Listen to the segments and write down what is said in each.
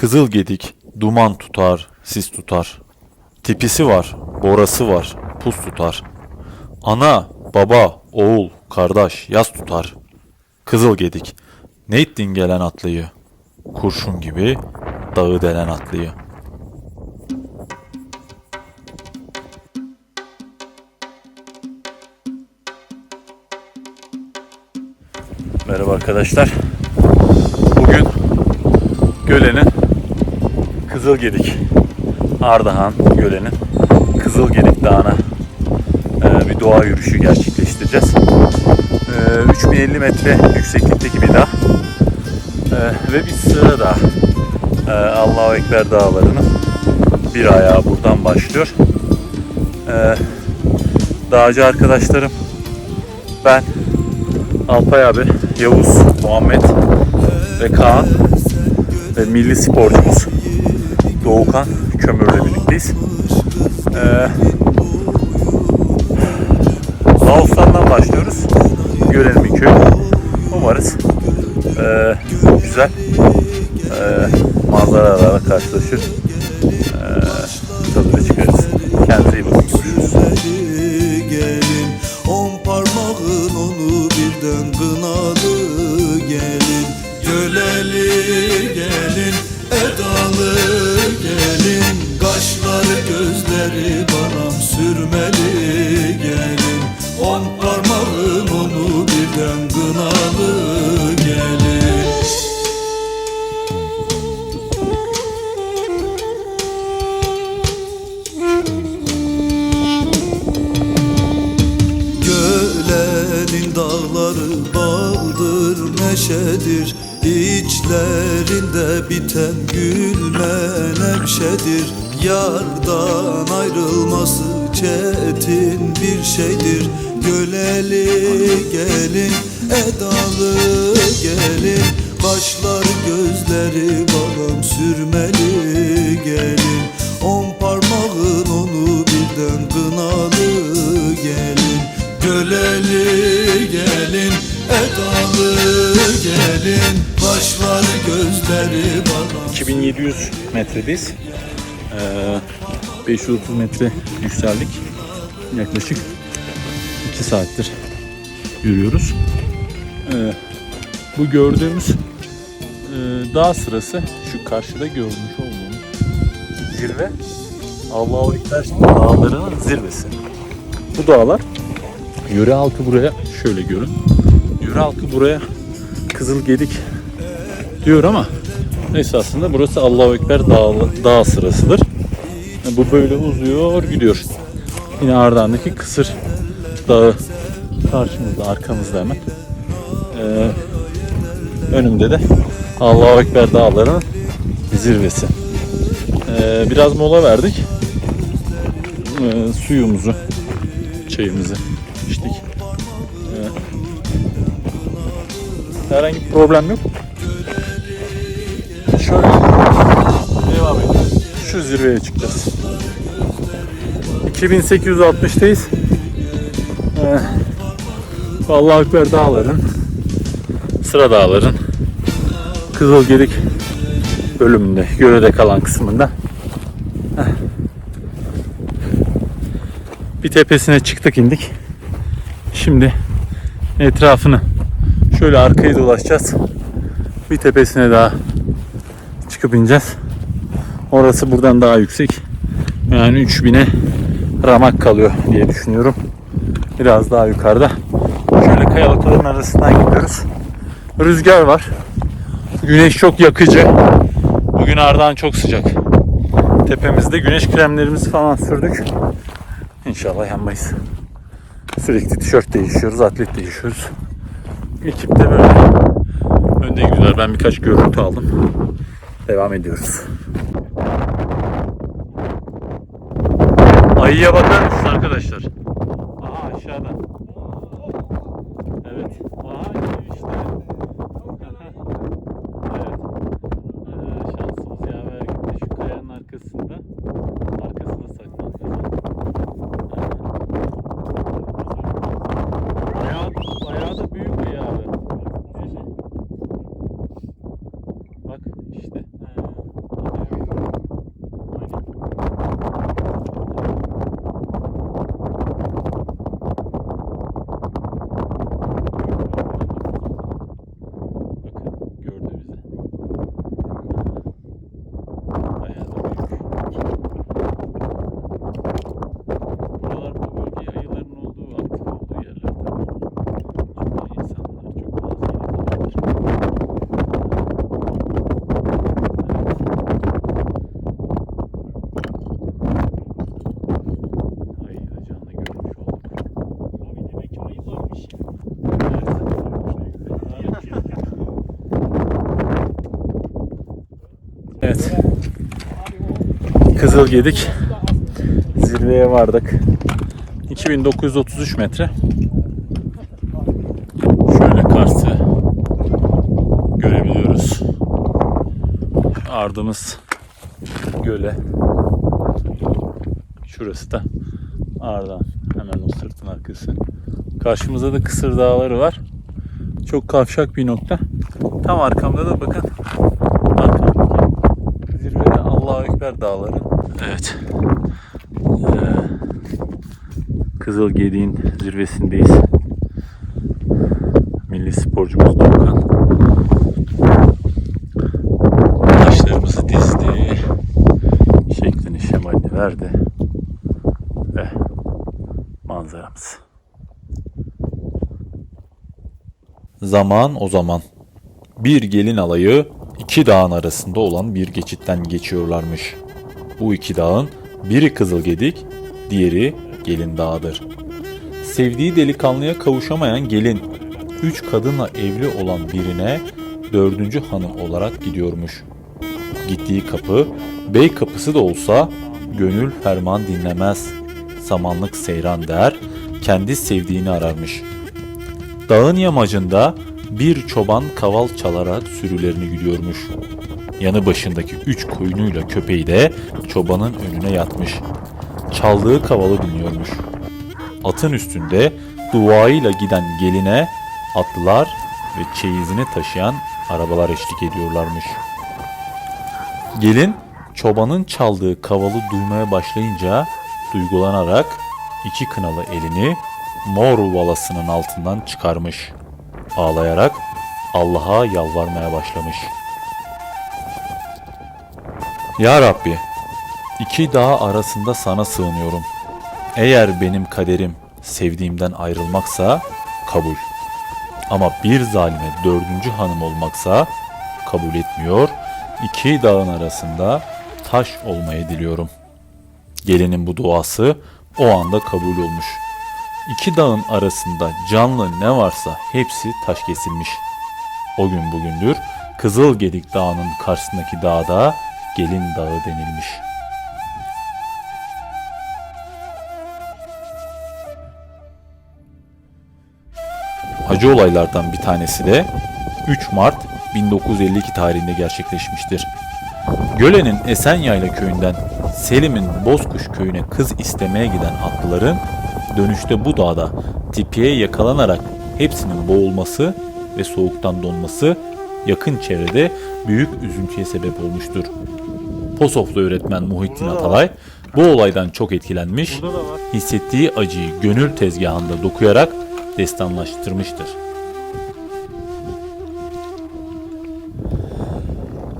Kızıl gedik, duman tutar, sis tutar. Tipisi var, borası var, pus tutar. Ana, baba, oğul, kardeş, yaz tutar. Kızıl gedik, ne ettin gelen atlıyı? Kurşun gibi dağı delen atlıyı. Merhaba arkadaşlar. Bugün Göle'nin Kızılgedik Ardahan Göle'nin Kızılgedik Dağı'na e, bir doğa yürüyüşü gerçekleştireceğiz. E, 3050 metre yükseklikteki bir dağ E, ve bir sıra dağ. E, Allahu Ekber dağlarının bir ayağı buradan başlıyor. E, dağcı arkadaşlarım ben Alpay abi, Yavuz, Muhammed ve Kaan ve milli sporcumuz Doğukan Kömür'le birlikteyiz. Ee, Ağustos'tan başlıyoruz. Görelim bir köyü. Umarız ee, güzel ee, manzaralarla karşılaşır. Sürmeli gelin. On parmağın onu birden kınalı gelin. Gölenin dağları bağdır meşedir İçlerinde biten gülme nevşedir Yardan ayrılması çetin bir şeydir. Göleli gelin edalı gelin. Kaşlar gözleri balam sürmeli gelin. On parmağın onu birden kınalı gelin. Göleli gelin edalı gelin. Kaşlar gözleri balam 2700 metredeyiz. Ee, 530 metre yükseldik. Yaklaşık 2 saattir yürüyoruz. Ee, bu gördüğümüz e, dağ sırası şu karşıda görmüş olduğumuz zirve Allahu Ekber dağlarının zirvesi. Bu dağlar yöre altı buraya şöyle görün. Yöre altı buraya Kızılgedik diyor ama esasında burası Allahu Ekber dağ, dağ sırasıdır. Bu böyle uzuyor gidiyor. Yine Ardahan'daki Kısır Dağı karşımızda arkamızda hemen. Ee, önümde de Allahu Ekber dağlarının zirvesi. Ee, biraz mola verdik. Ee, suyumuzu, çayımızı içtik. Ee, herhangi bir problem yok. Şöyle devam edelim. Şu zirveye çıkacağız. 2860'tayız. Ee, Allahu Ekber dağların, sıra dağların, Kızılgedik bölümünde, Göre'de kalan kısmında. Heh. Bir tepesine çıktık indik. Şimdi etrafını şöyle arkayı dolaşacağız. Bir tepesine daha çıkıp ineceğiz. Orası buradan daha yüksek. Yani 3000'e ramak kalıyor diye düşünüyorum. Biraz daha yukarıda. Şöyle kayalıkların arasından gidiyoruz. Rüzgar var. Güneş çok yakıcı. Bugün Ardahan çok sıcak. Tepemizde güneş kremlerimizi falan sürdük. İnşallah yanmayız. Sürekli tişört değişiyoruz, atlet değişiyoruz. Ekip de böyle. Önde gidiyorlar. Ben birkaç görüntü aldım. Devam ediyoruz. Ayıya bakar mısınız arkadaşlar? Evet. Kızılgedik. Zirveye vardık. 2933 metre. Şöyle Kars'ı görebiliyoruz. Ardımız göle. Şurası da Ardahan. Hemen o sırtın arkası. Karşımızda da Kısır Dağları var. Çok kavşak bir nokta. Tam arkamda da bakın. Ekber dağları. Evet. Ee, Kızılgediğin zirvesindeyiz. Milli sporcumuz Doğukan. Taşlarımızı dizdi. Şeklini şemalini verdi. Ve manzaramız. Zaman o zaman. Bir gelin alayı iki dağın arasında olan bir geçitten geçiyorlarmış. Bu iki dağın biri Kızılgedik, diğeri Gelin Dağı'dır. Sevdiği delikanlıya kavuşamayan gelin, üç kadınla evli olan birine dördüncü hanım olarak gidiyormuş. Gittiği kapı, bey kapısı da olsa gönül ferman dinlemez. Samanlık seyran der, kendi sevdiğini ararmış.'' Dağın yamacında bir çoban kaval çalarak sürülerini gidiyormuş. Yanı başındaki üç koyunuyla köpeği de çobanın önüne yatmış. Çaldığı kavalı dinliyormuş. Atın üstünde duayla giden geline atlılar ve çeyizini taşıyan arabalar eşlik ediyorlarmış. Gelin çobanın çaldığı kavalı duymaya başlayınca duygulanarak iki kınalı elini mor valasının altından çıkarmış. Ağlayarak Allah'a yalvarmaya başlamış. Ya Rabbi, iki dağ arasında sana sığınıyorum. Eğer benim kaderim sevdiğimden ayrılmaksa kabul. Ama bir zalime dördüncü hanım olmaksa kabul etmiyor. İki dağın arasında taş olmayı diliyorum. Gelinin bu duası o anda kabul olmuş. İki dağın arasında canlı ne varsa hepsi taş kesilmiş. O gün bugündür Kızılgedik Dağı'nın karşısındaki dağda Gelin Dağı denilmiş. Acı olaylardan bir tanesi de 3 Mart 1952 tarihinde gerçekleşmiştir. Göle'nin Esenyayla köyünden Selim'in Bozkuş köyüne kız istemeye giden atlıların dönüşte bu dağda tipiye yakalanarak hepsinin boğulması ve soğuktan donması yakın çevrede büyük üzüntüye sebep olmuştur. Posoflu öğretmen Muhittin Atalay bu olaydan çok etkilenmiş, hissettiği acıyı gönül tezgahında dokuyarak destanlaştırmıştır.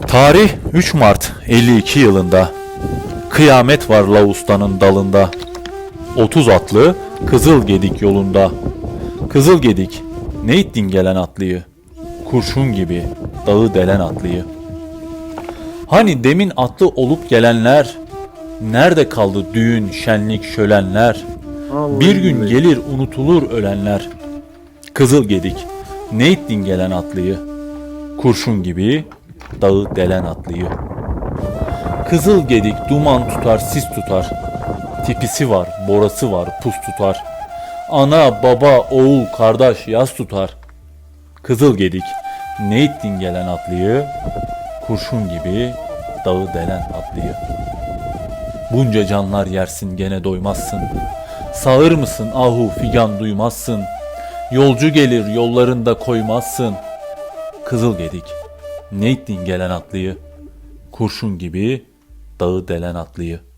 Tarih 3 Mart 52 yılında Kıyamet var Lavustan'ın dalında 30 atlı Kızılgedik yolunda. Kızılgedik ne ettin gelen atlıyı? Kurşun gibi dağı delen atlıyı. Hani demin atlı olup gelenler Nerede kaldı düğün şenlik şölenler? Bir gün gelir unutulur ölenler. Kızılgedik ne ettin gelen atlıyı? Kurşun gibi dağı delen atlıyı. Kızıl gedik duman tutar sis tutar Tipisi var borası var pus tutar. Ana baba oğul kardeş yaz tutar. Kızıl gedik ne ettin gelen atlıyı? Kurşun gibi dağı delen atlıyı. Bunca canlar yersin gene doymazsın. Sağır mısın ahu figan duymazsın. Yolcu gelir yollarında koymazsın. Kızıl gedik ne ettin gelen atlıyı? Kurşun gibi dağı delen atlıyı